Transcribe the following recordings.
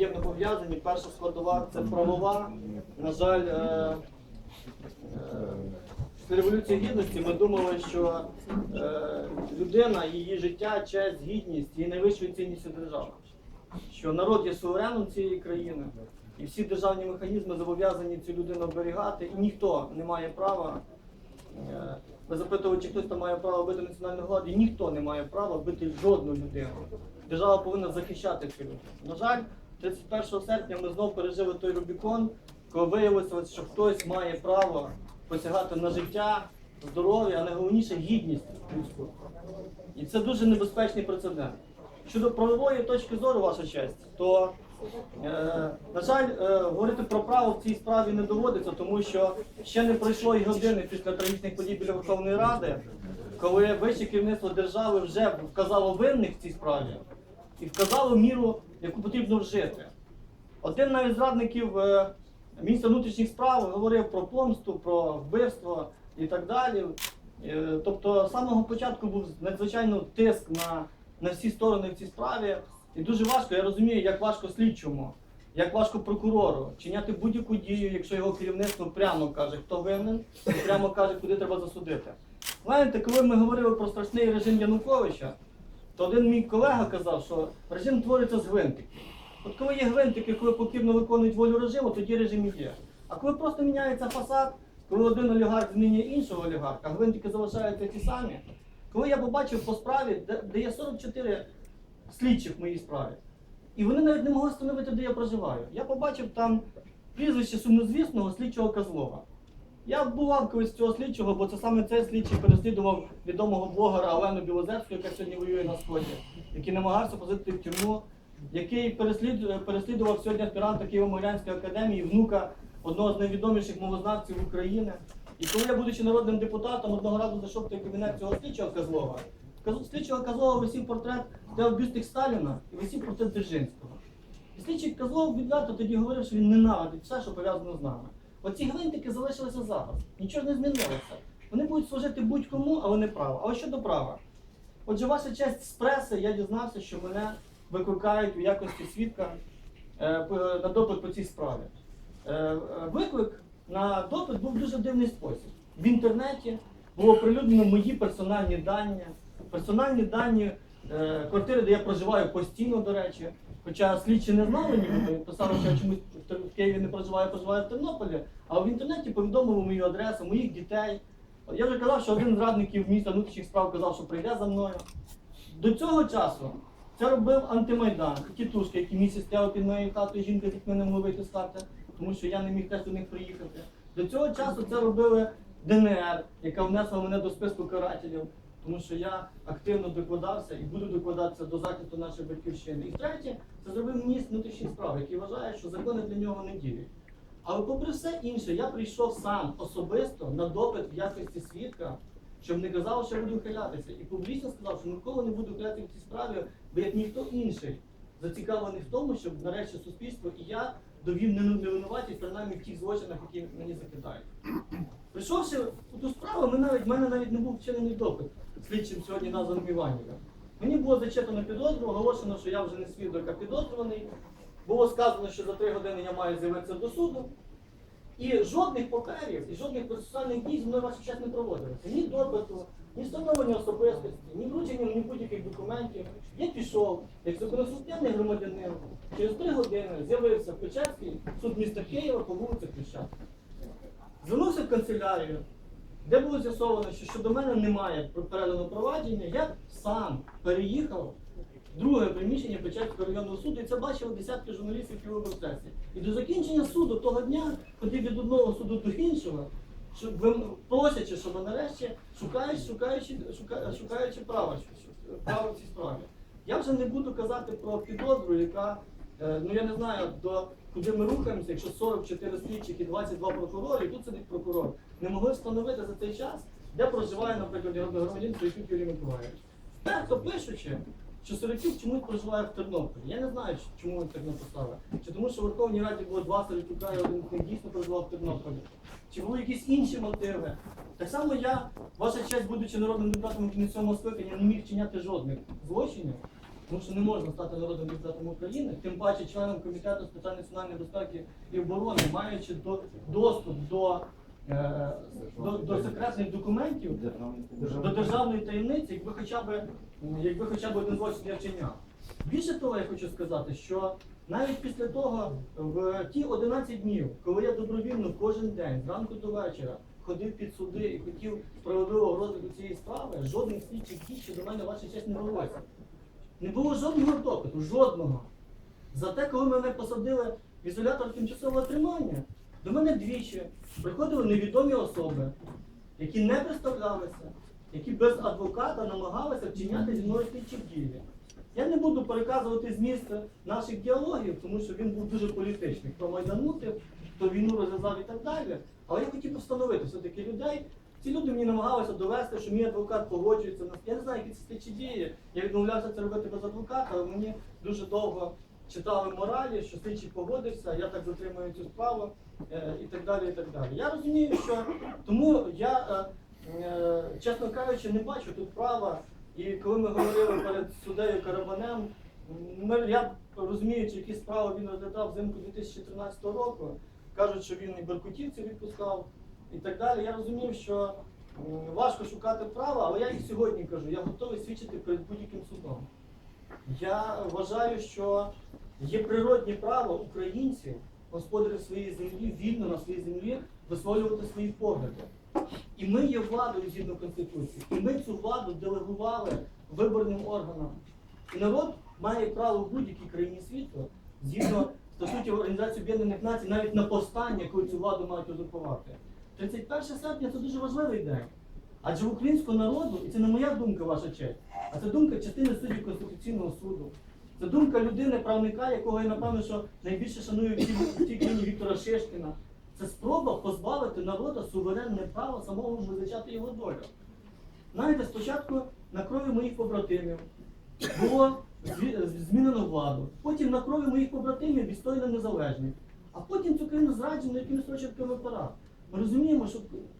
невід'ємно пов'язані. Перша складова це правова. На жаль, е, е, після Революції Гідності ми думали, що е, людина, її життя, честь, гідність є найвищою цінністю держави. Що народ є сувереном цієї країни, і всі державні механізми зобов'язані цю людину оберігати, і ніхто не має права. е, Ви запитували, чи хтось там має право бити національну владу, і ніхто не має права бити жодну людину. Держава повинна захищати цю людину. На жаль, 31 серпня ми знову пережили той Рубікон, коли виявилося, що хтось має право посягати на життя, здоров'я, а найголовніше гідність людську. І це дуже небезпечний прецедент. Щодо правової точки зору, ваша честь, то, е, на жаль, е, говорити про право в цій справі не доводиться, тому що ще не пройшло і години після трагічних подій біля Верховної Ради, коли вище керівництво держави вже вказало винних в цій справі і вказало міру, яку потрібно вжити. Один навіть з радників е, міністра внутрішніх справ говорив про помсту, про вбивство і так далі. Е, Тобто з самого початку був надзвичайно тиск на, на всі сторони в цій справі. І дуже важко, я розумію, як важко слідчому, як важко прокурору чиняти будь-яку дію, якщо його керівництво прямо каже, хто винен, і прямо каже, куди треба засудити. Знаєте, коли ми говорили про страшний режим Януковича, то один мій колега казав, що режим твориться з гвинтиків. От коли є гвинтики, коли покірно виконують волю режиму, тоді режим і є. А коли просто міняється фасад, коли один олігарх змінює іншого олігарха, гвинтики залишаються ті самі. Коли я побачив по справі, де, де є 44 слідчих в моїй справі, і вони навіть не могли встановити, де я проживаю. Я побачив там прізвище сумнозвісного слідчого Козлова. Я бував колись цього слідчого, бо це саме цей слідчий переслідував відомого блогера Олену Білозерську, яка сьогодні воює на сході, який намагався посадити в тюрму, який переслід- переслідував сьогодні аспіранта Києво-Могилянської академії, внука одного з найвідоміших мовознавців України. І коли я, будучи народним депутатом, одного разу зайшов в той кабінет цього слідчого Козлова, слідчого Козлова висів портрет, стояв Сталіна і висів портрет Дзержинського. І слідчий Козлов відверто тоді говорив, що він ненавидить все, що пов'язано з нами. Оці гвинтики залишилися зараз. Нічого не змінилося. Вони будуть служити будь-кому, але не право. А щодо права. Отже, ваша честь з преси, я дізнався, що мене викликають у якості свідка е, на допит по цій справі. Е, е, Виклик на допит був дуже дивний спосіб. В інтернеті було оприлюднено мої персональні дані, персональні дані квартири, де я проживаю постійно, до речі. Хоча слідчі не знали, ніби писали, що я чомусь в Києві не проживаю, проживаю в Тернополі, а в інтернеті повідомили мою адресу, моїх дітей. Я вже казав, що один з радників міністра внутрішніх справ казав, що прийде за мною. До цього часу це робив антимайдан, тітушки, які місяць стояли під моєю хатою, жінка з дітьми не могли вийти з хати, тому що я не міг теж до них приїхати. До цього часу це робили ДНР, яка внесла мене до списку карателів, тому що я активно докладався і буду докладатися до захисту нашої батьківщини. І третє, це зробив міністр внутрішніх справ, який вважає, що закони для нього не діють. Але попри все інше, я прийшов сам особисто на допит в якості свідка, щоб не казав, що буду ухилятися. І публічно сказав, що ніколи не буду ухилятися в цій справі, бо як ніхто інший зацікавлений в тому, щоб нарешті суспільство і я довів невинуватість, принаймні в тих злочинах, які мені закидають. Прийшовши у ту справу, ми навіть, в мене навіть не був вчинений допит слідчим сьогодні названим Іванівим. Мені було зачитано підозру, оголошено, що я вже не свідок, а підозрюваний. Було сказано, що за три години я маю з'явитися до суду. І жодних паперів, і жодних процесуальних дій зі мною ваша честь не проводилося. Ні допиту, ні встановлення особистості, ні вручення мені будь-яких документів. Я пішов, як законослухняний громадянин, через три години з'явився в Печерський суд міста Києва по вулиці Хрещатика. Звернувся в канцелярію, де було з'ясовано, що щодо мене немає переданого провадження, я сам переїхав друге приміщення Печерського районного суду, і це бачили десятки журналістів які в. І до закінчення суду того дня ходив від одного суду до іншого, просячи, щоб нарешті шукаючи, шукаючи, шука- шукаючи право, що- право в цій справі. Я вже не буду казати про підозру, яка, е, ну я не знаю, до куди ми рухаємося, якщо 44 слідчих і 22 прокурори, і тут сидить прокурор, не могли встановити за цей час, де проживає, наприклад, громадянин Сорокюк Юрій Миколаївич. Дехто пишучи, що Сорокюк чомусь проживає в Тернополі. Я не знаю, чому він так написали. Чи тому, що в Верховній Раді було два Сорокюка, і один з дійсно проживав в Тернополі. Чи були якісь інші мотиви? Так само я, ваша честь, будучи народним депутатом кінцевого скликання, не міг чиняти жодних злочинів, тому що не можна стати народним депутатом України, тим паче членом комітету з питань національної безпеки і оборони, маючи до, доступ до, до, до секретних документів, до державної таємниці, якби хоча б якби хоча б один злочин я вчиняв. Більше того, я хочу сказати, що навіть після того, в ті 11 днів, коли я добровільно кожен день, зранку до вечора, ходив під суди і хотів справедливого розгляду цієї справи, жодних слідчих дій щодо мене ваша честь не велося. Не було жодного допиту, жодного. Зате, коли мене посадили в ізолятор тимчасового тримання, до мене двічі приходили невідомі особи, які не представлялися, які без адвоката намагалися вчиняти зі мною слідчі дії. Я не буду переказувати зміст наших діалогів, тому що він був дуже політичний. Хто майданутив, хто війну розв'язав і так далі. Але я хотів встановити все-таки людей. Ці люди мені намагалися довести, що мій адвокат погоджується я не знаю, які це слідчі дії. Я відмовлявся це робити без адвоката, але мені дуже довго читали моралі, що слідчий погодився, я так затримую цю справу е, і так далі. і так далі. Я розумію, що тому я, е, е, чесно кажучи, не бачу тут права. І коли ми говорили перед суддею Карабанем, я розуміючи, які справи він розглядав взимку 2013 року, кажуть, що він і беркутівців відпускав і так далі. Я розумів, що важко шукати права, але я і сьогодні кажу, я готовий свідчити перед будь-яким судом. Я вважаю, що є природнє право українців, господарів своєї землі, вільно на своїй землі висловлювати свої погляди. І ми є владою згідно Конституції. І ми цю владу делегували виборним органам. І народ має право в будь-якій країні світу, згідно статутів Організації Об'єднаних Націй, навіть на повстання, коли цю владу мають узурпувати. 31 серпня це дуже важливий день. Адже в українського народу, і це не моя думка, ваша честь, а це думка частини суддів Конституційного суду. Це думка людини, правника, якого я напевно, що найбільше шаную в цій, в країні Віктора Шишкіна. Це спроба позбавити народу суверенне право самого визначати його долю. Знаєте, спочатку на крові моїх побратимів було змінено владу, потім на крові моїх побратимів відстояно незалежність, а потім цю країну зраджено якимись розчерками пора. Ми розуміємо, що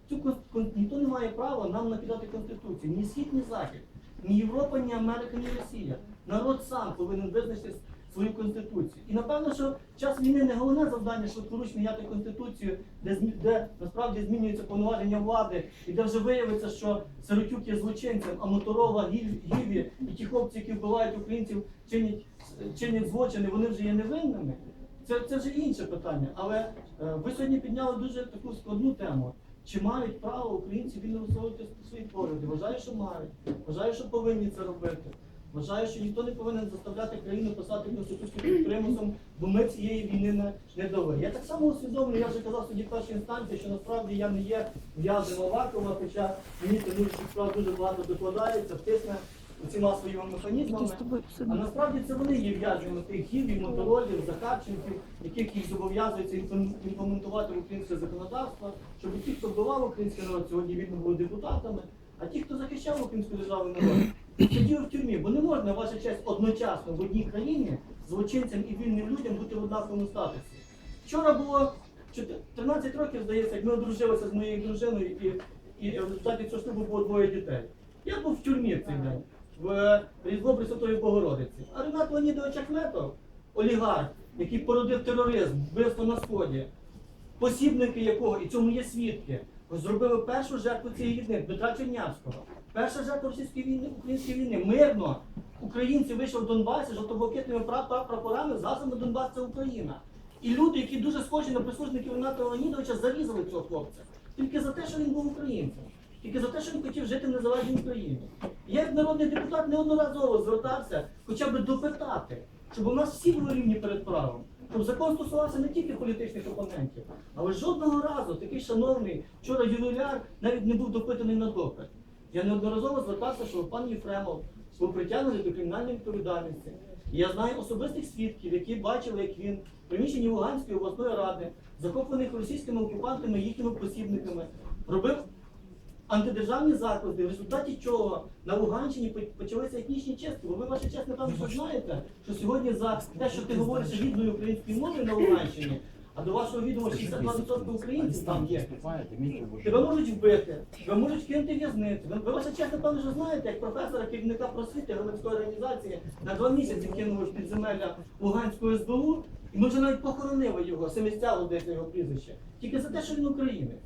цю ніхто не має права нам накидати конституцію, ні схід, ні захід, ні Європа, ні Америка, ні Росія. Народ сам повинен визначити свою конституцію. І напевно, що час війни не головне завдання швидкоруч міняти конституцію, де, де насправді змінюються повноваження влади, і де вже виявиться, що Сиротюк є злочинцем, а Моторова, Гів- Гіві і ті хлопці, які вбивають українців, чинять, чинять злочини, вони вже є невинними. Це, це вже інше питання. Але е, ви сьогодні підняли дуже таку складну тему. Чи мають право українці вільно висловлювати свої погляди? Вважаю, що мають. Вважаю, що повинні це робити. Вважаю, що ніхто не повинен заставляти країну писати конституцію під примусом, бо ми цієї війни не, не довели. Я так само усвідомлюю, я вже казав тоді першій інстанції, що насправді я не є в'язним Авакова, хоча мені тому справ дуже багато докладається, втисне усіма своїми механізмами. А насправді це вони є в'язнями тих гівів, моторолів, захарченків, яких їх зобов'язується імплементувати в українське законодавство, щоб ті, хто вбивав український народ, сьогодні вільно були депутатами, а ті, хто захищав українську державу народ, сиділи в тюрмі. Бо не можна, ваша честь, одночасно в одній країні злочинцям і вільним людям бути в однаковому статусі. Вчора було чотир- 13 років, здається, як ми одружилися з моєю дружиною, і, і в результаті цього шлюбу було двоє дітей. Я був в тюрмі в цей день, в Різдво Пресвятої Богородиці. А Ренат Леонідович Ахметов, олігарх, який породив тероризм, вбивство на сході, посібники якого, і цьому є свідки, зробили першу жертву цієї війни Дмитра Чернявського. Перша жертва російської війни, української війни. Мирно українці вийшли в Донбасі жовто-блакитними пра- пра- прапорами з Донбас це Україна. І люди, які дуже схожі на прислужників Рената Леонідовича, зарізали цього хлопця. Тільки за те, що він був українцем. Тільки за те, що він хотів жити в незалежній Україні. Я як народний депутат неодноразово звертався хоча б допитати, щоб у нас всі були рівні перед правом. Щоб закон стосувався не тільки політичних опонентів, але жодного разу такий шановний вчора ювіляр навіть не був допитаний на допит. Я неодноразово звертався, що пан Єфремов був притягнений до кримінальної відповідальності. І я знаю особистих свідків, які бачили, як він в приміщенні Луганської обласної ради, захоплених російськими окупантами, їхніми посібниками, робив антидержавні заклади, в результаті чого на Луганщині почалися етнічні чистки. Бо ви, честь, напевно, що знаєте, що сьогодні за те, що ти говориш рідною українською мовою на Луганщині, а до вашого відома 62% українців там є. Тебе можуть вбити, тебе можуть кинути в'язницю. Ви, ви ваша чесно, певно, що знаєте, як професора керівника просвіти громадської організації на два місяці кинули в підземелля Луганського СБУ, і ми вже навіть похоронили його, семістя Одеса його прізвище, тільки за те, що він українець.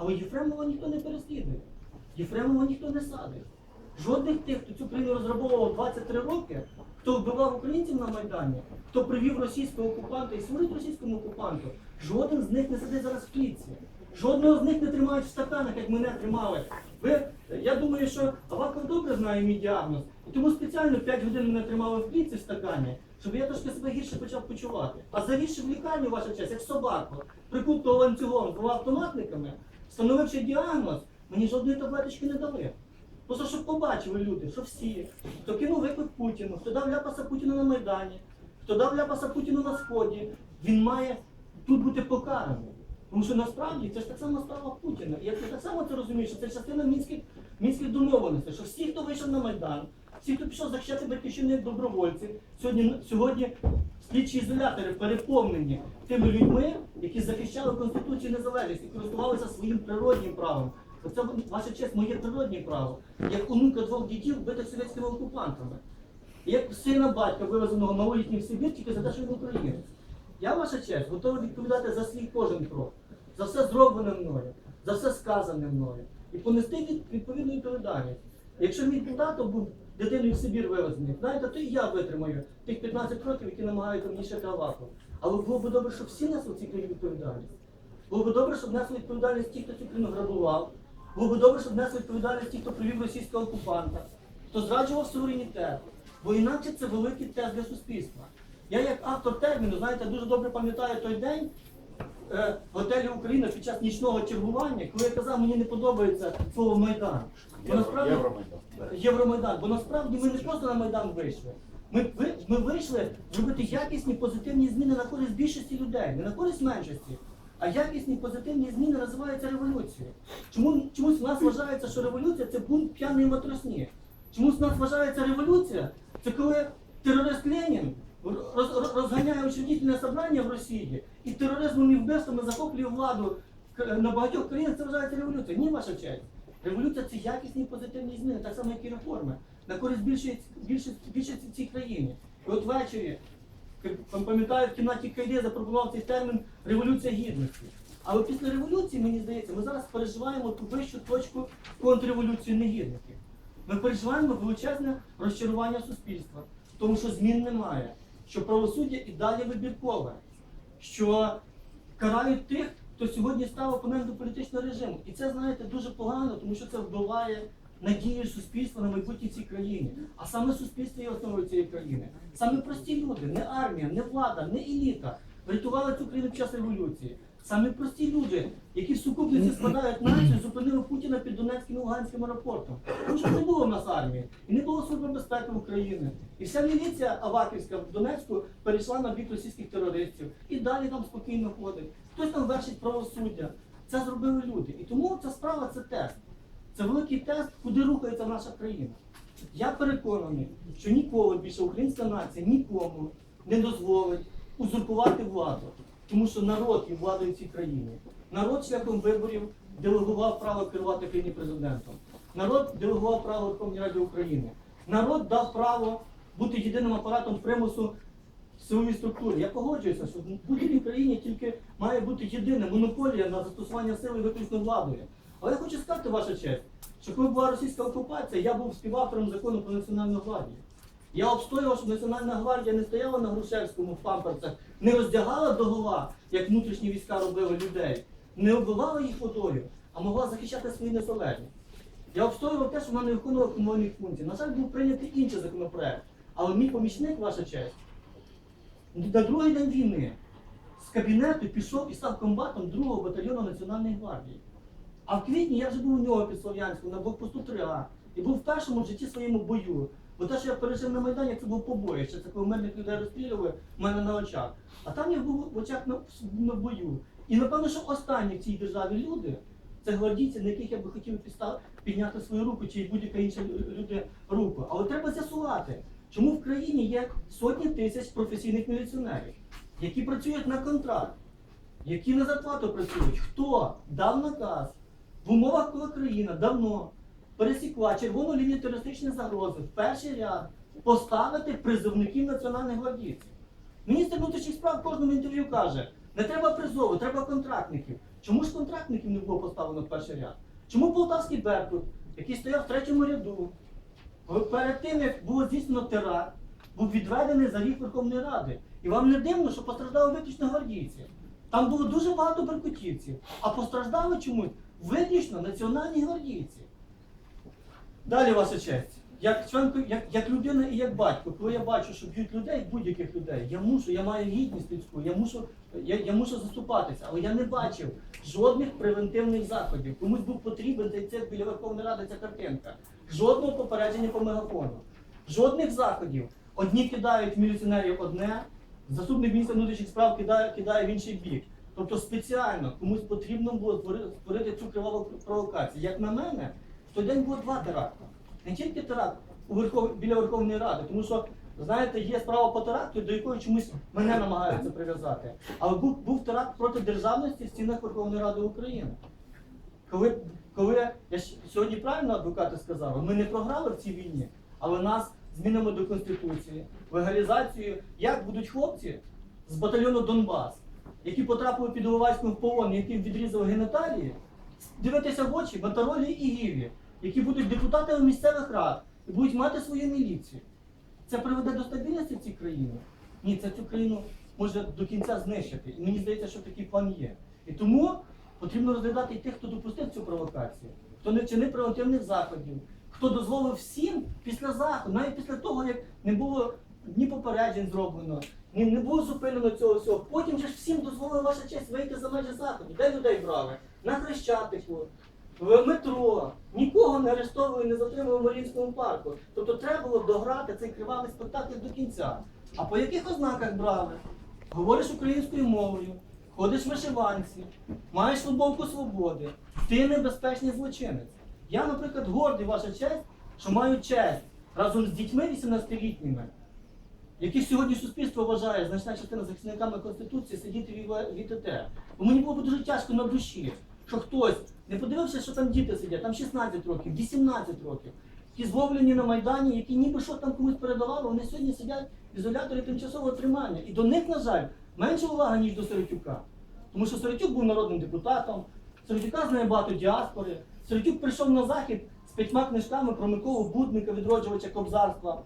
Але Єфремова ніхто не переслідує. Єфремова ніхто не садить. Жодних тих, хто цю країну розграбовував 23 роки, хто вбивав українців на Майдані, хто привів російського окупанта і служить російському окупанту, жоден з них не сидить зараз в клітці. Жодного з них не тримають в стаканах, як мене тримали. Ви, я думаю, що Аваков добре знає мій діагноз, і тому спеціально 5 годин мене тримали в клітці в стакані, щоб я трошки себе гірше почав почувати. А завівши в лікарню, ваша честь, як собаку, прикутого ланцюгом двома автоматниками, встановивши діагноз, мені жодної таблеточки не дали. Просто щоб побачили люди, що всі, хто кинув виклик Путіну, хто дав ляпаса Путіну на Майдані, хто дав ляпаса Путіну на Сході, він має тут бути покараний. Тому що насправді це ж так само справа Путіна. І я так само це розумію, що це частина мінських, мінських домовленостей, що всі, хто вийшов на Майдан, всі, хто пішов захищати батьківщину як добровольці, сьогодні, сьогодні слідчі ізолятори переповнені тими людьми, які захищали Конституцію незалежність і користувалися своїм природнім правом. Оце ваша честь, моє природнє право, як онука двох дітей вбитих совєтськими окупантами. Як сина батька, вивезеного малолітнім в Сибір, тільки за те, що він українець. Я, ваша честь, готовий відповідати за свій кожен крок, за все зроблене мною, за все сказане мною. І понести від- відповідну відповідальність. Якщо мій тато був дитиною в Сибір вивезений, знаєте, то і я витримаю тих 15 років, які намагаються мені ще Аваку. Але було б добре, щоб всі несли в цій відповідальність. Було б добре, щоб несли відповідальність ті, хто цю країну грабував. Було б добре, щоб несли відповідальність ті, хто привів російського окупанта, хто зраджував суверенітет. Бо інакше це великий тест для суспільства. Я як автор терміну, знаєте, дуже добре пам'ятаю той день готелі Україна під час нічного чергування, коли я казав, мені не подобається слово Майдан. Бо насправді Євромайдан. Євромайдан. Бо насправді ми не просто на Майдан вийшли. Ми, ви- ми вийшли зробити якісні позитивні зміни на користь більшості людей, не на користь меншості. А якісні позитивні зміни називаються революцією. Чому чомусь в нас вважається, що революція це бунт п'яної матросні. Чомусь в нас вважається революція, це коли терорист Ленін роз- роз- розганяє учредительне собрання в Росії і тероризмом і вбивствами захоплює владу на багатьох країнах, це вважається революцією. Ні, ваша честь. Революція це якісні позитивні зміни, так само, як і реформи, на користь більшості, більшості, більшості цій країні. І от ввечері, пам'ятаю, в кімнаті Кайде запропонував цей термін революція гідності. Але після революції, мені здається, ми зараз переживаємо ту вищу точку контрреволюції негідників. Ми переживаємо величезне розчарування суспільства, тому що змін немає, що правосуддя і далі вибіркове, що карають тих, хто сьогодні став опонентом політичного режиму. І це, знаєте, дуже погано, тому що це вбиває надію суспільства на майбутнє цій країні. А саме суспільство є основою цієї країни. Саме прості люди, не армія, не влада, не еліта врятували цю країну під час революції. Саме прості люди, які в сукупниці складають націю, зупинили Путіна під Донецьким і Луганським аеропортом. Тому що не було в нас армії, і не було Служби безпеки України. І вся міліція Аваківська в Донецьку перейшла на бік російських терористів. І далі там спокійно ходить. Хтось там вершить правосуддя. Це зробили люди. І тому ця справа це тест. Це великий тест, куди рухається наша країна. Я переконаний, що ніколи більше українська нація нікому не дозволить узурпувати владу, тому що народ є владою цій країні. Народ шляхом виборів делегував право керувати країні президентом. Народ делегував право Верховній Раді України. Народ дав право бути єдиним апаратом примусу в силовій структурі. Я погоджуюся, що в будь-якій країні тільки має бути єдина монополія на застосування сили виключно владою. Але я хочу сказати, ваша честь, що коли була російська окупація, я був співавтором закону про національну гвардію. Я обстоював, щоб Національна гвардія не стояла на Грушевському в памперцях, не роздягала догола, як внутрішні війська робили людей, не оббивала їх водою, а могла захищати свою незалежність. Я обстоював те, що вона не виконувала комунальних функцій. На жаль, був прийнятий інший законопроект. Але мій помічник, ваша честь, на другий день війни з кабінету пішов і став комбатом 2-го батальйону Національної гвардії. А в квітні я вже був у нього під Слов'янську на блокпосту 3А і був в першому в житті своєму бою. Бо те, що я пережив на Майдані, це був побоїще, це коли мирних людей розстрілювали в мене на очах. А там я був в очах на, на бою. І напевно, що останні в цій державі люди це гвардійці, на яких я би хотів підстав, підняти свою руку чи будь-яка інша лю- люди руку. Але треба з'ясувати, чому в країні є сотні тисяч професійних міліціонерів, які працюють на контракт. які на зарплату працюють. Хто дав наказ в умовах, коли країна давно пересікла червону лінію терористичної загрози в перший ряд поставити призовників національних гвардійців? Міністр внутрішніх справ в кожному інтерв'ю каже, не треба призову, треба контрактників. Чому ж контрактників не було поставлено в перший ряд? Чому полтавський Беркут, який стояв в третьому ряду, перед тим, як було здійснено теракт, був відведений за рік Верховної Ради. І вам не дивно, що постраждали виключно гвардійці. Там було дуже багато беркутівців, а постраждали чомусь виключно національні гвардійці. Далі, ваша честь. Як член, як, як людина і як батько, коли я бачу, що б'ють людей, будь-яких людей, я мушу, я маю гідність людську, я мушу, я, я мушу заступатися. Але я не бачив жодних превентивних заходів. Комусь був потрібен цей біля Верховної Ради ця картинка. Жодного попередження по мегафону. Жодних заходів. Одні кидають міліціонерів одне, заступник міністра внутрішніх справ кидає, кидає в інший бік. Тобто спеціально комусь потрібно було створити, цю криваву провокацію. Як на мене, той день було два теракти. Не тільки теракт у Верхов... біля Верховної Ради, тому що, знаєте, є справа по теракту, до якої чомусь мене намагаються прив'язати. Але був, був теракт проти державності в стінах Верховної Ради України. Коли, коли я ж сьогодні правильно адвокати сказали, ми не програли в цій війні, але нас змінами до Конституції, легалізацією, як будуть хлопці з батальйону Донбас, які потрапили під Іловайськом в полон, яким відрізали геніталії, дивитися в очі Моторолі і Гіві, які будуть депутатами місцевих рад і будуть мати свою міліцію. Це приведе до стабільності в цій країні? Ні, це цю країну може до кінця знищити. І мені здається, що такий план є. І тому потрібно розглядати і тих, хто допустив цю провокацію, хто не вчинив превентивних заходів, хто дозволив всім після заходу, навіть після того, як не було ні попереджень зроблено, ні не було зупинено цього всього. Потім же ж всім дозволили ваша честь вийти за межі заходу. Де людей брали? На Хрещатику, в метро. Нікого не арештовували, не затримували в Марінському парку. Тобто треба було дограти цей кривавий спектакль до кінця. А по яких ознаках брали? Говориш українською мовою, ходиш в вишиванці, маєш футболку свободи, ти небезпечний злочинець. Я, наприклад, гордий, ваша честь, що маю честь разом з дітьми 18-літніми, яких сьогодні суспільство вважає значна частина захисниками Конституції сидіти в ІТТ. Бо мені було б дуже тяжко на душі, що хтось не подивився, що там діти сидять, там 16 років, 18 років, які зловлені на Майдані, які ніби що там комусь передавали, вони сьогодні сидять в ізоляторі тимчасового тримання. І до них, на жаль, менше уваги, ніж до Сиротюка. Тому що Сиротюк був народним депутатом, Сиротюка знає багато діаспори. Сиротюк прийшов на захід з п'ятьма книжками про Миколу Будника, відроджувача кобзарства.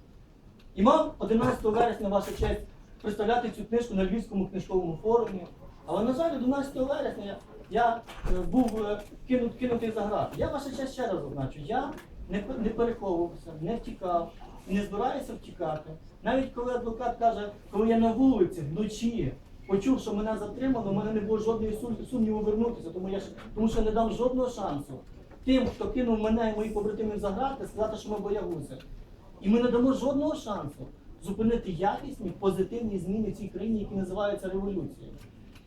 І мав 11 вересня ваша честь представляти цю книжку на Львівському книжковому форумі. Але, на жаль, 11 вересня я, е, був е, кинут, кинутий за грати. Я ваша честь ще раз означу, я не, не переховувався, не втікав не збираюся втікати. Навіть коли адвокат каже, коли я на вулиці вночі почув, що мене затримали, у мене не було жодної сум- сумніву вернутися, тому я тому що не дам жодного шансу тим, хто кинув мене і моїх побратимів за грати, сказати, що ми боягузи. І ми не дамо жодного шансу зупинити якісні позитивні зміни в цій країні, які називаються революцією.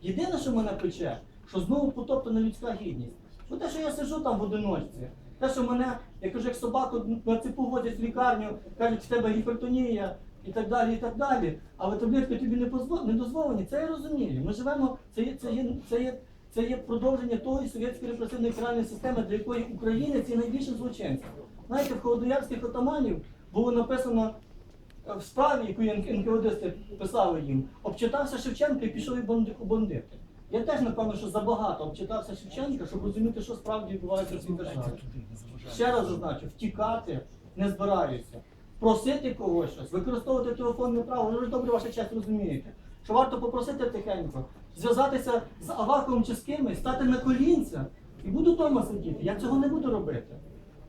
Єдине, що мене пече, що знову потоптана людська гідність. Бо те, що я сиджу там в одиночці, те, що мене, я кажу, як собаку на цепу водять в лікарню, кажуть, в тебе гіпертонія і так далі, і так далі. Але таблетки тобі не, не дозволені, це я розумію. Ми живемо, це є, це є, це є, це є продовження тої совєтської репресивної каральної системи, для якої українець є найбільшим злочинцем. Знаєте, в холодоярських отаманів було написано е, в справі, яку НКВДсти писали їм, обчитався Шевченко і пішов і бандити. Я теж, напевно, що забагато обчитався Шевченка, щоб розуміти, що справді відбувається в цій державі. Ще раз зазначу, втікати не збираюся. Просити когось щось, використовувати телефонне право, ви ж добре ваша честь розумієте. Що варто попросити тихенько, зв'язатися з Аваковим чи з кимось, стати на колінця і буду вдома сидіти. Я цього не буду робити.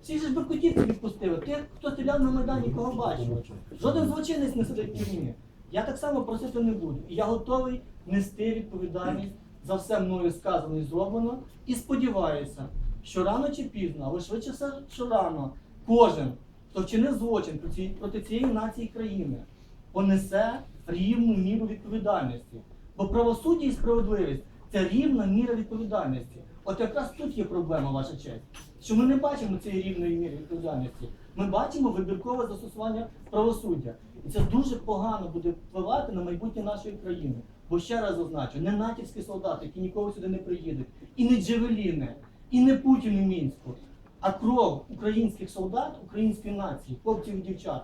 Всі ж беркутівці відпустили. Тих, хто стріляв на Майдані, кого бачив. Жоден злочинець не сидить в тюрмі. Я так само просити не буду. І я готовий нести відповідальність за все мною сказано і зроблено. І сподіваюся, що рано чи пізно, але швидше все, що рано, кожен, хто вчинив злочин проти цієї, нації країни, понесе рівну міру відповідальності. Бо правосуддя і справедливість це рівна міра відповідальності. От якраз тут є проблема, ваша честь, що ми не бачимо цієї рівної міри відповідальності. Ми бачимо вибіркове застосування правосуддя. І це дуже погано буде впливати на майбутнє нашої країни. Бо ще раз зазначу, не натівські солдати, які ніколи сюди не приїдуть, і не Джевеліни, і не Путін у Мінську, а кров українських солдат, української нації, хлопців і дівчат,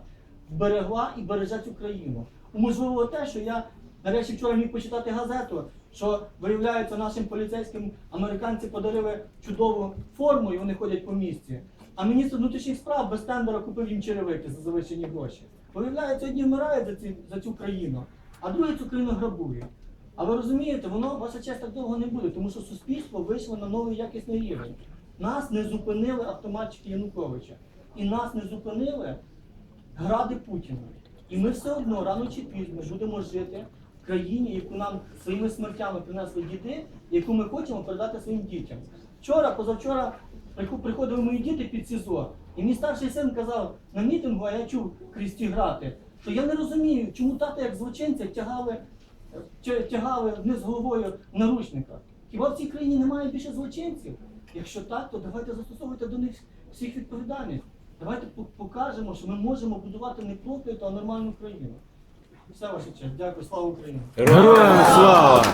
берегла і береже цю країну. Можливо, те, що я нарешті вчора міг почитати газету, що виявляється нашим поліцейським американці подарили чудову форму і вони ходять по місті. А міністр внутрішніх справ без тендера купив їм черевики за завищені гроші. Виявляється, одні вмирають за, ці, за цю країну, а другі цю країну грабують. А ви розумієте, воно ваша честь так довго не буде, тому що суспільство вийшло на новий якісний рівень. Нас не зупинили автоматчики Януковича. І нас не зупинили гради Путіна. І ми все одно рано чи пізно будемо жити в країні, яку нам своїми смертями принесли діди, яку ми хочемо передати своїм дітям. Вчора, позавчора приходили мої діти під СІЗО, і мій старший син казав на мітингу, а я чув крізь ті грати, що я не розумію, чому тата як злочинця тягали, тя- тягали вниз головою в наручниках. Хіба в цій країні немає більше злочинців? Якщо так, то давайте застосовуйте до них всіх відповідальність. Давайте покажемо, що ми можемо будувати не прокляту, а нормальну країну. Все ваше честь. Дякую, слава Україні! Героям слава!